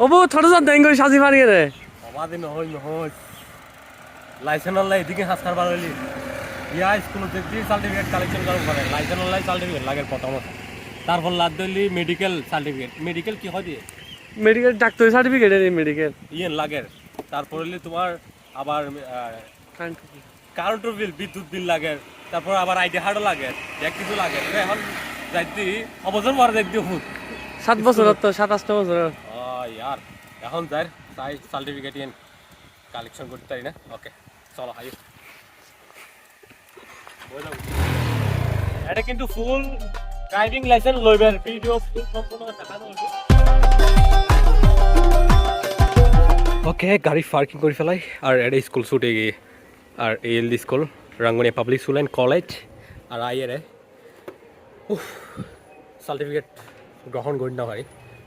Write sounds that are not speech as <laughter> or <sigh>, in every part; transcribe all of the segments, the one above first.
অবু থোড়া যা দেন সাজি পারি রে অবাধে নহয় নহয় লাইসেন্স লাই এদিকে হাসকার হইলি ইয়া স্কুল দেখবি সার্টিফিকেট কালেকশন করব পারে লাইসেন্স লাই সার্টিফিকেট লাগে প্রথমত তারপর লাদ দইলি মেডিকেল সার্টিফিকেট মেডিকেল কি হয় দিয়ে? মেডিকেল ডাক্তার সার্টিফিকেট এর মেডিকেল ইয়ে লাগে। তারপর হইলি তোমার আবার কারেন্টের বিল বিদ্যুৎ বিল লাগে। তারপর আবার আইডি হার্ডও লাগে। এক কিছু লাগে। এখন যাইতি অবসর পরে হুত সাত। বছর তো সাত আটটা বছর ইয়ার এখন যাই তাই সার্টিফিকেট ইন কালেকশন করতে পারি না? ওকে চলো হাই এটা কিন্তু ফুল ড্রাইভিং লাইসেন্স লইবেন ভিডিও ফুল সম্পূর্ণ দেখানো হইব। ওকে গাড়ি পার্কিং করে ফেলাই, আর এটা স্কুল ছুটে গিয়ে, আর এল school Rangunia public school and college আর আইয়েরে সার্টিফিকেট গ্রহণ করি না পারি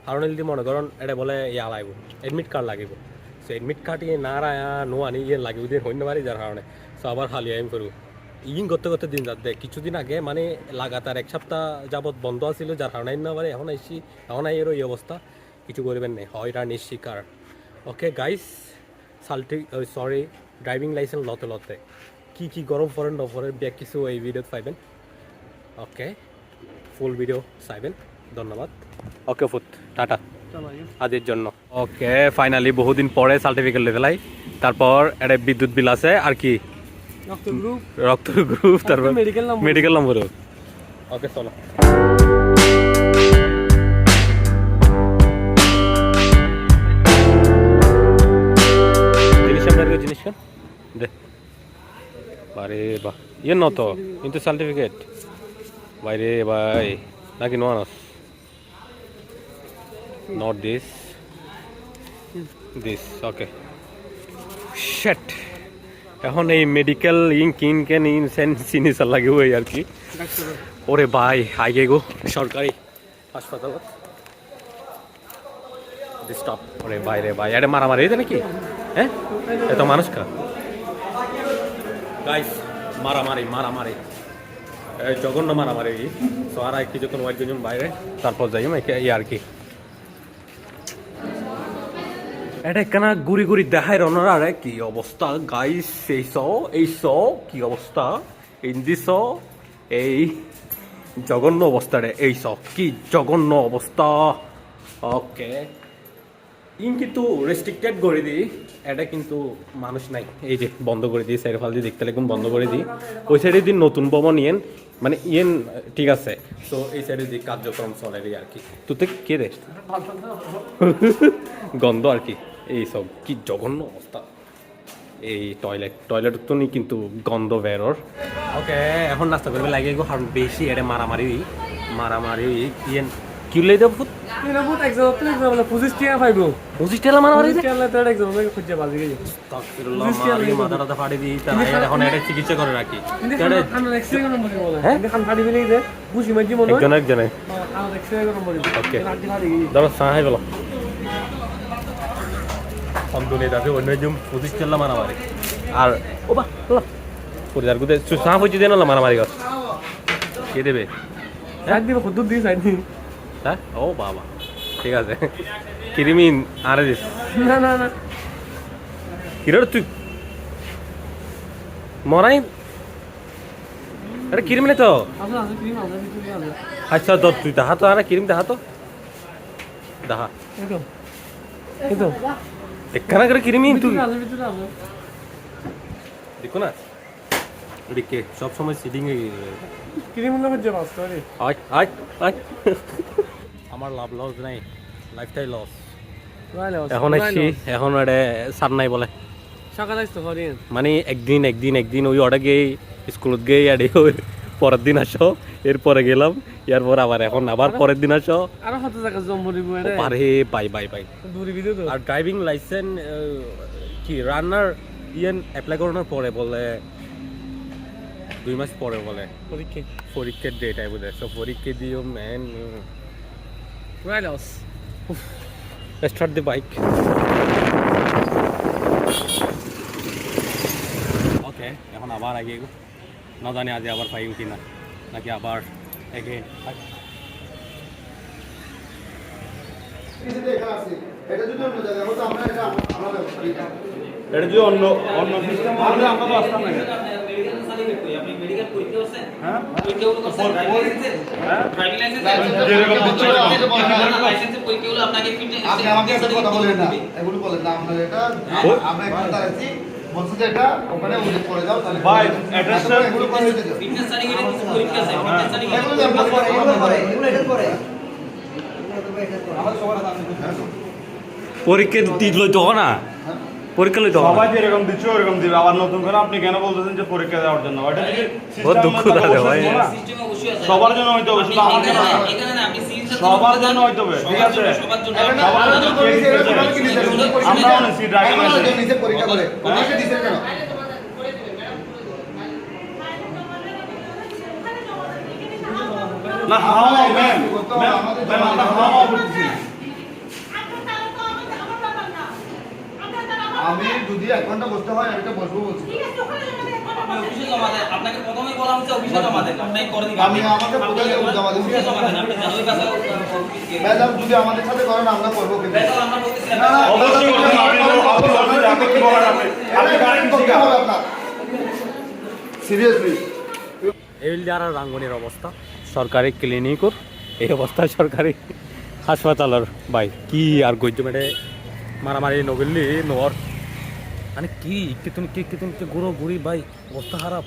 কারণ যদি মনে করেন এটা বলে ইয়া লাগবে এডমিট কার্ড লাগিব। সো এডমিট কার্ড ইয়ে না রায়া, নো আনি ইয়ে লাগিব দিন হইতে পারি যার কারণে সো আবার হালি আইম করব। ইন করতে করতে দিন যাতে কিছুদিন আগে মানে লাগাতার এক সপ্তাহ যাবত বন্ধ আছিল, যার কারণে না পারে এখন আইসি, এখন আইয়েরও এই অবস্থা। কিছু করবেন নেই, হয়রান শিকার ওকে গাইস সালটি সরি ড্রাইভিং লাইসেন্স লতে লতে। কি কি গরম পড়েন নপড়েন ব্যাগ কিছু এই ভিডিওত পাইবেন। ওকে ফুল ভিডিও চাইবেন। ধন্যবাদ। ওকে ফুট টাটা। আজের জন্য। ওকে ফাইনালি বহুদিন পরে সার্টিফিকেট লেভেল আই তারপর একটা বিদ্যুৎ বিল আছে আর কি? রক্ত গ্রুপ রক্ত তারপর মেডিকেল নম্বরও ওকে চলো। জিনিস আপনার দে। বারে বাহ ইয়ে নত কিন্তু সার্টিফিকেট বাইরে ভাই নাকি নোয়ানস নট দিস দিস ওকে শেট এখন এই মেডিকেল ইন কিন কেন ইন সেন জিনিস লাগে ওই আর কি। ওরে ভাই আগে গো, সরকারি হাসপাতাল। স্টপ ওরে ভাই রে ভাই এটা মারামারি হয়েছে নাকি? হ্যাঁ? এত মানুষ কা। গাইস মারামারি মারামারি। জঘন্য মারামারি। তো আর কিছুক্ষণ ওয়াইট বাইরে তারপর যাই এই আর কি। এটা কেনা গুড়ি গুড়ি দেখায় রনার আরে কি অবস্থা? গাইস এই স এই স, কি অবস্থা? ইন্দি স, এই জঘন্য অবস্থা রে, এই স, কি জঘন্য অবস্থা। ওকে ইন কিন্তু রেস্ট্রিক্টেড করে দিই, এটা কিন্তু মানুষ নাই। এই যে, বন্ধ করে দিই সাইড ফাল দেখতে লাগুন, বন্ধ করে দিই। ওই সাইডে দিন নতুন ভবন ইয়েন মানে ইয়েন, ঠিক আছে। তো এই সাইডে দিয়ে কার্যক্রম চলে আর কি। তুই কে রে? গন্ধ আর কি। এই সব কি জঘন্য অবস্থা। এই টয়লেট টয়লেট তো নি কিন্তু গন্ধ বেরোর। ওকে এখন নাস্তা করবে লাগে গো কারণ বেশি এটা মারামারি মারামারি ইয়েন কি লাই দেব ফুট এরা বহুত এক্সাম তো এক্সাম বলে পঁচিশ টাকা পাইব। পঁচিশ টাকা মারামারি পঁচিশ টাকা তো এক্সাম খুঁজে বাজি গেছে মাথা টাথা ফাড়ি দিই তারা এখন এটা চিকিৎসা করে রাখি। এটা খান এক্সরে কোন নম্বর বলে। হ্যাঁ? খান ফাড়ি বিলে দে বুঝি মাঝি মনে হয়। একজন একজনে। খান এক্সরে কোন নম্বর Okay. হাড়ি ফাড়ি গেছে ধরো সাহাই বলো অন্তনে দাদু অন্য একজন পঁচিশ টাকা মারামারি। আর ও বা পরিবার গুদে সাহা পঁচিশ দিন মারামারি কর কে দেবে? সাইড দিব কত দিয়ে সাইড দিন। হ্যাঁ? ও বাবা ঠিক আছে। কিরিমিন আরে দিস। না না না। কিরোর তুই? মরাই আরে কিরিমিনে তো। আছে ভিতরে আছে আচ্ছা তো তুই দাহা তো আরে কিরিম দাহা তো দাহা। একদম। একদম। আয় আয় আয় আমার লাভ লস নাই লাইফটাই লস এখন আসছি এখন এটা সার নাই বলে সকালে আসতো মানে একদিন একদিন একদিন ওই অর্ডার গিয়ে স্কুলত গিয়ে আর পরের দিন আসো এরপরে গেলাম এরপর আবার এখন আবার পরের দিন আসো। আরও কত জায়গা জম ভরিব রে পারে বাই বাই বাই। দূরে ভিডিও তো। আর ড্রাইভিং লাইসেন্স কি রান্নার ইয়েন অ্যাপ্লাই করানোর পরে বলে দুই মাস পরে বলে। পরীক্ষা। পরীক্ষার ডেট আই বোধ সো পরীক্ষা দিও ম্যান রাইলস স্টার্ট দি বাইক ওকে এখন আবার আগে না জানি আজ আবার পাইম কিনা নাকি আবার এগেন এটা যদি অন্য জায়গায় হতো আমরা এটা আমরা এটা যদি অন্য অন্য সিস্টেম হলে আমরা তো আসতাম না হ্যাঁ? আপনি আমাকে একটা কথা বলেন না। এগুলো বলেন না আপনার এটা আমরা এখানে দাঁড়াচ্ছি। বলছি যে এটা ওখানে উল্লেখ করে দাও তাহলে ভাই, অ্যাড্রেসটা- এগুলো করে দিতে যাও এগুলো আমরা পরে এগুলো পরে পরীক্ষা না। পরীক্ষা লইতে দিচ্ছে ওরকম দিবে। আবার নতুন করে আপনি কেন বলতেছেন যে পরীক্ষা দেওয়ার জন্য? দুঃখ ভাই। সবার জন্য হইতে হবে শুধু আমাদের না সবার জন্য হইতে হবে ঠিক আছে? সবার জন্য। আমরা পরীক্ষা করে দিতে কেন? না হাওয়া ম্যাম ম্যাম ম্যাম আমরা হাওয়া বলতেছি। আমি যদি এক ঘণ্টা বসতে হয় আমি তো বসবো বলছি। আপনাকে প্রথমেই বলা হচ্ছে অফিসে জমা দেন আপনি করে দিবেন। আমি আমাকে কোথায় জমা দেবো? অফিসে জমা দেন আপনি জানেন কাছে ম্যাডাম যদি আমাদের সাথে করেন আমরা করব কিন্তু। বেতন আমরা বলতেছিলাম না, না, অবশ্যই করবেন, আপনি আপনি বলছেন, আপনি কি বলেন আপনি? আপনি পারেন ঠিক আছে। সিরিয়াসলি এলডিআর রাঙ্গনির অবস্থা। সরকারি ক্লিনিকর এই অবস্থায় সরকারি হাসপাতালের। ভাই কি আর গজ্য মেটে মারামারি নগল্লি নর মানে কি কি তুমি কি কি তুমি গুঁড়ো গুড়ি ভাই অবস্থা খারাপ?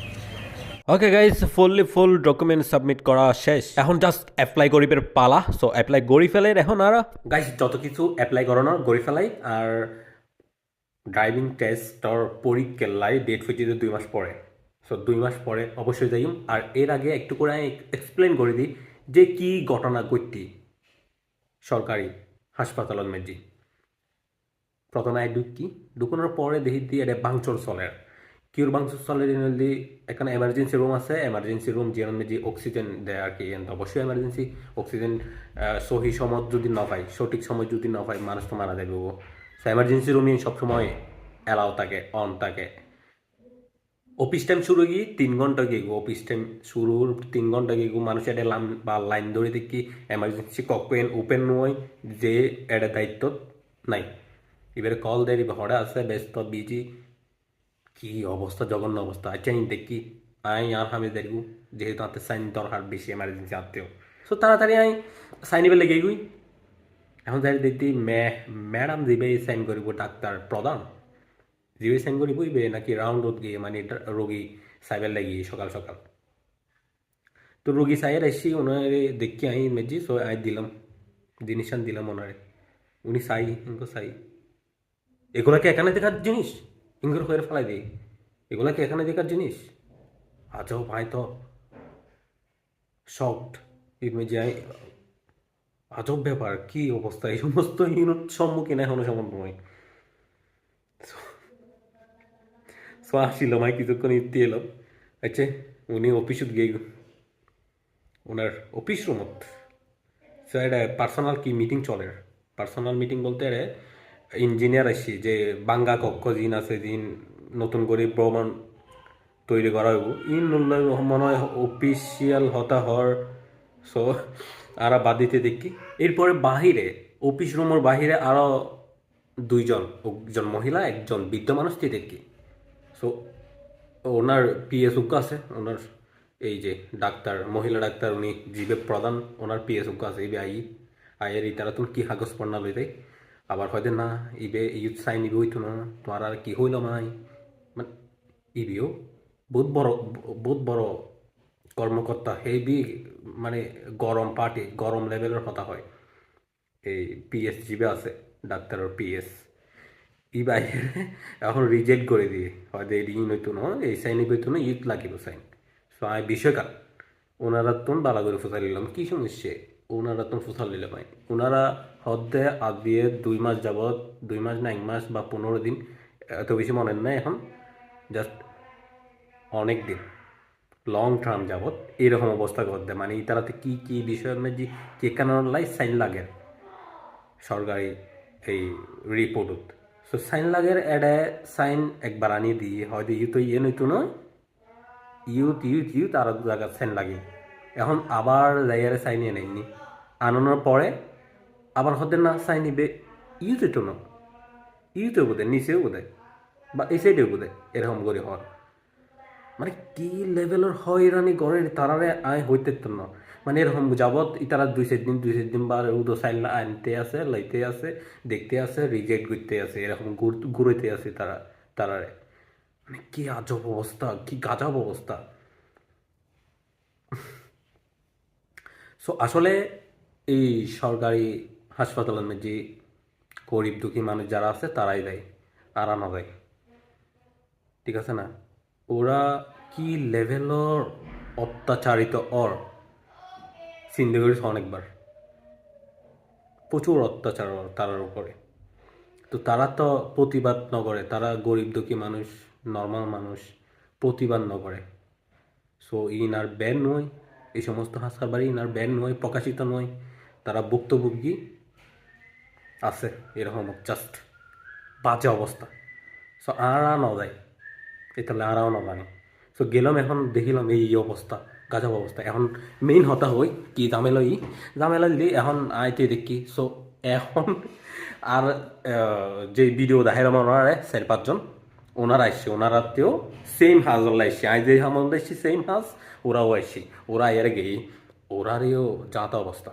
Okay guys fully full document submit করা শেষ। এখন জাস্ট অ্যাপ্লাই করিবের পালা। সো অ্যাপ্লাই করি ফেলে এখন আর। গাইজ যত কিছু অ্যাপ্লাই করানোর করি ফেলাই। আর ড্রাইভিং টেস্টর পরীক্ষার ডেট ফিটিতে দুই মাস পরে। সো দুই মাস পরে অবশ্যই যাইম। আর এর আগে একটু করে আমি এক্সপ্লেন করে দিই যে কি ঘটনা ঘটতি সরকারি হাসপাতালত মেজি প্রথমে আই ঢুকি ঢুকানোর পরে দেখি দিয়ে এটা বাংচর চলে। কিউর বাংচর চলে দি এখানে এমার্জেন্সি রুম আছে এমার্জেন্সি রুম যে মেজি অক্সিজেন দেয় আর কি অবশ্যই এমার্জেন্সি অক্সিজেন সহি সময় যদি না পাই সঠিক সময় যদি না পাই মানুষ তো মারা যাবে সো এমার্জেন্সি রুমে সবসময় অ্যালাউ থাকে অন থাকে। অফিস টাইম শুরু গিয়ে তিন ঘণ্টা গিয়ে অফিস টাইম শুরুর তিন ঘণ্টা গিয়ে মানুষ এটা লাইন, বা লাইন ধরে দেখি এমার্জেন্সি ককেন ওপেন নয় যে এটা দায়িত্ব নাই। এবারে কল দেয় হরে আছে ব্যস্ত বিজি কি অবস্থা, জঘন্য অবস্থা। আচ্ছা আমি দেখি। আই, আর আমি দেখব যেহেতু হাতে সাইন দরকার, বেশি এমার্জেন্সি আত্মীয় সো তাড়াতাড়ি আমি সাইনিবে লেগে গই। এখন যাই দেখি, মে ম্যাডাম দিবে সাইন করিব, ডাক্তার প্রধান। জিবে সাইন করি বইবে নাকি রাউন্ড রোড গিয়ে মানে রোগী সাইবের লাগি, সকাল সকাল। তো রোগী সাইয়ের এসি ওনারে দেখি, আই, মেজি সো আই দিলাম জিনিসান দিলাম ওনারে। উনি সাই ইঙ্কো সাই। এগুলা কি এখানে দেখার জিনিস। ইঙ্গুর হয়ে ফেলাই দিই। এগুলা কি এখানে দেখার জিনিস। আজও ভাই তো শকড আই আজব ব্যাপার, কি অবস্থা? এই সমস্ত ইউনিট সম্মুখীন এখনও সম্বন্ধ নয় সো আসিল মাই কিছুক্ষণ ইতি এলো। আচ্ছা উনি অফিসত গিয়ে ওনার অফিস রুমত সো এটা পার্সোনাল কি মিটিং চলে? পার্সোনাল মিটিং বলতে এর ইঞ্জিনিয়ার আসি যে বাঙ্গা কক্ষ জিন আছে, জিন নতুন করে ভ্রমণ তৈরি করা হইব। ইন মনে হয় অফিসিয়াল হতা হর সো আর বাদ দিতে দেখি। এরপরে বাহিরে অফিস রুমের বাহিরে আরও দুইজন, একজন মহিলা, একজন বৃদ্ধ মানুষটি দেখি। সো ওনার পিএস উক্কা আছে, ওনার এই যে ডাক্তার, মহিলা ডাক্তার উনি জিবে প্রধান, ওনার পিএস উক্কা আছে ইবে আই আয়ের ইতারা তুমি কি কাগজ পড়না লইতে আবার হয়তো না, ইবে ইউথ সাইন ইবে হইতো না, তোমার আর কি হইল মাই? মানে ইবিও বহুত বড় বহুত বড় কর্মকর্তা, হেভি মানে গরম পার্টি গরম লেভেলের কথা হয়। এই পিএস জিবে আছে, ডাক্তারের পিএস ই বাইরে এখন রিজেক্ট করে দিয়ে, হয়তো এই ঋণ হইতো না, এই সাইন হইতো না ইট লাগিব সাইন সো আমি বিষয়কাল ওনারা তো বালা করে ফুসাল নিলাম কি সমস্যা? ওনারা তো ফুসাল নিলে পাই ওনারা হদ্দে দিয়ে দুই মাস যাবৎ, দুই মাস না, এক মাস বা পনেরো দিন, এত বেশি মনে নাই এখন জাস্ট অনেক দিন লং টার্ম যাবৎ এরকম অবস্থা করতে মানে তারাতে কি কি বিষয়ের মধ্যে কে কেন লাই সাইন লাগে সরকারি এই রিপোর্টত সো সাইন লাগের এডে সাইন একবার আনি দিয়ে হয়তো ইউ তো ইয়ে নইতো নয় ইউথ ইউথ ইউথ আর সাইন লাগে। এখন আবার জায়গায় সাইন এনে নেয়নি আনানোর পরে আবার হতে না সাইন নিবে ইউতে তো না ইউতে বোধ, নিচেও বোধ, বা এই সাইডেও বোধ, এরকম করে হওয়ার। মানে কি লেভেলের হয়রানি গড়ের তারারে আয় হইতে না। মানে এরকম যাবত ইতারা দুই চার দিন, দুই চার দিন বা উদো চাইল আনতে আছে, লাইতে আছে, দেখতে আছে রিজেক্ট করতে আছে, এরকম ঘুরতে আছে তারা তারারে মানে কি আজব অবস্থা কি গাজব অবস্থা সো <laughs> আসলে এই সরকারি হাসপাতালের মধ্যে গরিব দুঃখী মানুষ যারা আছে, তারাই দেয়, আর আনা দেয় ঠিক আছে না? ওরা কি লেভেলর অত্যাচারিত অর চিন্তা করেছে অনেকবার। প্রচুর অত্যাচার তারার উপরে। তো তারা তো প্রতিবাদ নগরে তারা গরিব দুঃখী মানুষ নর্মাল মানুষ, প্রতিবাদ নগরে সো ইনার ব্যান নয়, এই সমস্ত হাসকার বাড়ি ইনার ব্যান নয়, প্রকাশিত নয়। তারা ভুক্তভোগী আছে, এরকম জাস্ট বাজে অবস্থা। সো আর ন দেয় এতালে আরাও না সো গেলাম এখন, দেখিলাম এই অবস্থা, গাজব অবস্থা। এখন মেইন হতা হই কি জামেলা ই জামেলা এখন আইতে দেখি। সো এখন আর যে ভিডিও দেখাইলাম ওনারা, চার পাঁচজন ওনারা আসছে ওনারাতেও সেম হাজ আসছে আই যে হামল আসছি সেম হাজ ওরাও আসছি ওরা এর গেই ওরারও যাতা অবস্থা।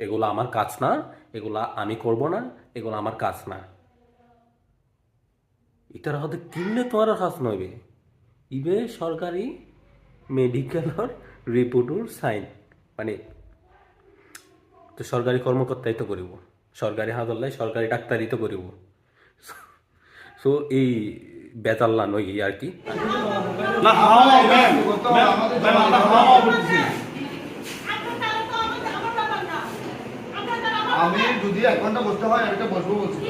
এগুলো আমার কাজ না। এগুলা আমি করব না, এগুলো আমার কাজ না। এটার হতে কিনলে তোমার কাজ নইবে ইবে সরকারি মেডিকেলর রিপোর্টর সাইন মানে তো সরকারি কর্মকর্তাই তো করিব। সরকারি হাজল্লাই সরকারি ডাক্তারই তো করিব। সো এই বেতাল্লা নই আর কি। না হাওয়া ম্যাম ম্যাম ম্যাম আমরা হাওয়া বলতেছি আমি যদি এক ঘণ্টা বসতে হয় আমি বসবো বলছি।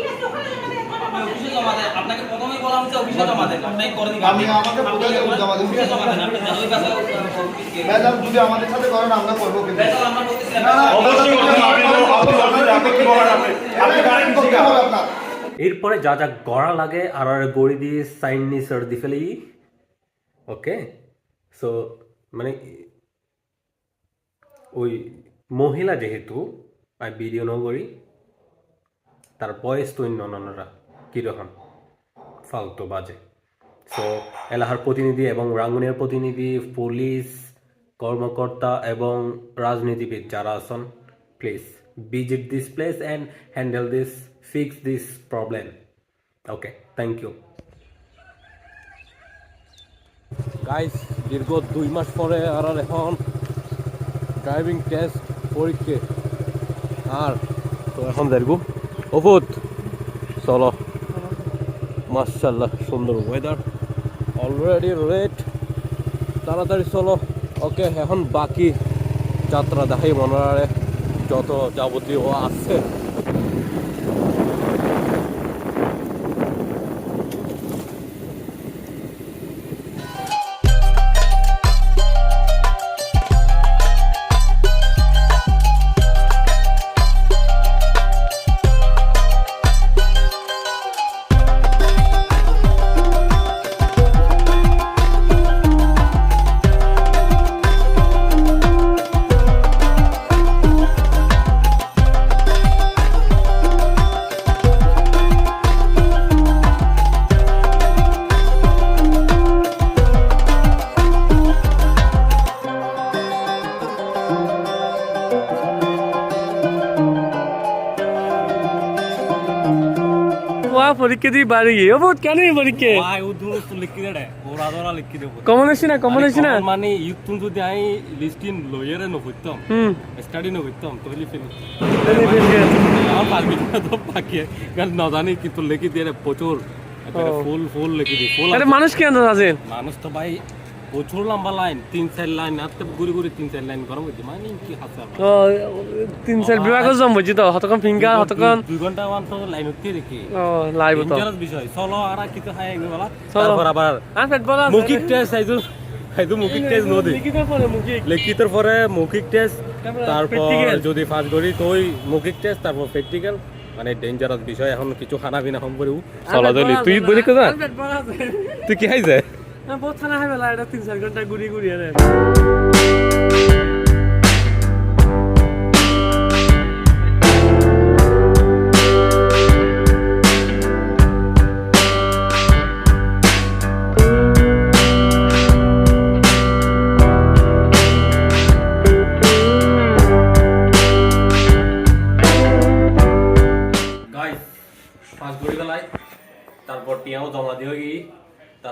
আপনি অফিসে জমা দেন। আপনাকে প্রথমেই বলা হচ্ছে অফিসে জমা দেন। আপনি করে দিবেন। আমি আমাকে কোথায় জমা দেবো? অফিসে জমা দেন। আপনি ওই কাছে ম্যাডাম যদি আমাদের সাথে করেন আমরা করব কিন্তু। বেতন আমরা বলতেছি না, না, অবশ্যই আপনি আপনি আপনি আপনি কি বলেন আপনি? আপনি গাড়ি করতে ঠিক হবে আপনার। এরপরে যা যা গড়া লাগে আর আর গড়ি দিয়ে সাইন নি সর্দি ফেলি। ওকে সো মানে ওই মহিলা যেহেতু আমি ভিডিও নগরী তার বয়স তো অন্য অন্যরা কীরকম ফালতু বাজে। সো এলাহার প্রতিনিধি এবং রাঙ্গুনিয়ার প্রতিনিধি পুলিশ কর্মকর্তা এবং রাজনীতিবিদ যারা আছেন please visit this place and handle this fix this problem okay thank you guys দীর্ঘ দুই মাস পরে আর আর এখন ড্রাইভিং টেস্ট পরীক্ষা। আর তো এখন দেখব। অভুত! চলো। মার্শাল্লাহ সুন্দর ওয়েদার অলরেডি রেড তাড়াতাড়ি চলো। ওকে এখন বাকি যাত্রা দেখাই মনে যত যাবতীয় আছে। দূরস্থ লিখি দে ওরা ওরা লিখি দেবো। কমন আসি না কমন আসি না? মানে ইউতুন যদি আই লিস্টিন লইয়ারে নকইতাম হুম। স্টাডি নকইতাম তাহলে ফেল। তাহলে ফেল। আমার পারবি না তো পাকে। গাল না জানি কিন্তু লিখি দিয়ে প্রচুর। ফুল ফুল লিখি দি ফুল আরে মানুষ কেন আছেন মানুষ তো ভাই প্রচুর লম্বা লাইন তিন চার লাইন তো ঘুরি ঘুরি তিন চার লাইন গরম হচ্ছে মানে কি হাসা ও তিন চার বিভাগত যাম বুঝছি তো হতকন ফিঙ্গার হতকন দুই ঘণ্টা ওয়ান তো লাইন উঠতে দেখি। ও লাইভ তো। ডেঞ্জারাস বিষয়। চলো আর কিছু খাই বলা। তারপর আবার আর পেট বলা মৌখিক টেস্ট আইজু আইজু মৌখিক টেস্ট পরে মুখে লিখিতর পরে মৌখিক টেস্ট তারপরে যদি ফার্স্ট করি তো ওই মৌখিক টেস্ট তারপর প্র্যাকটিক্যাল মানে ডেঞ্জারাস বিষয় এখন কিছু খানা পিনা কম করিও। চলা তুই বলি কোথা তুই কি খাই যায় খাই পেলা এটা তিন চার ঘণ্টা ঘুরি ঘুরি আরে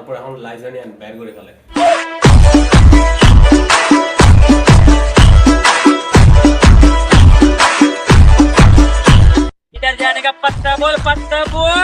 তারপর এখন লাইজানি আমি বের করে ফেলে। इधर जाने का पत्ता बोल पत्ता बोल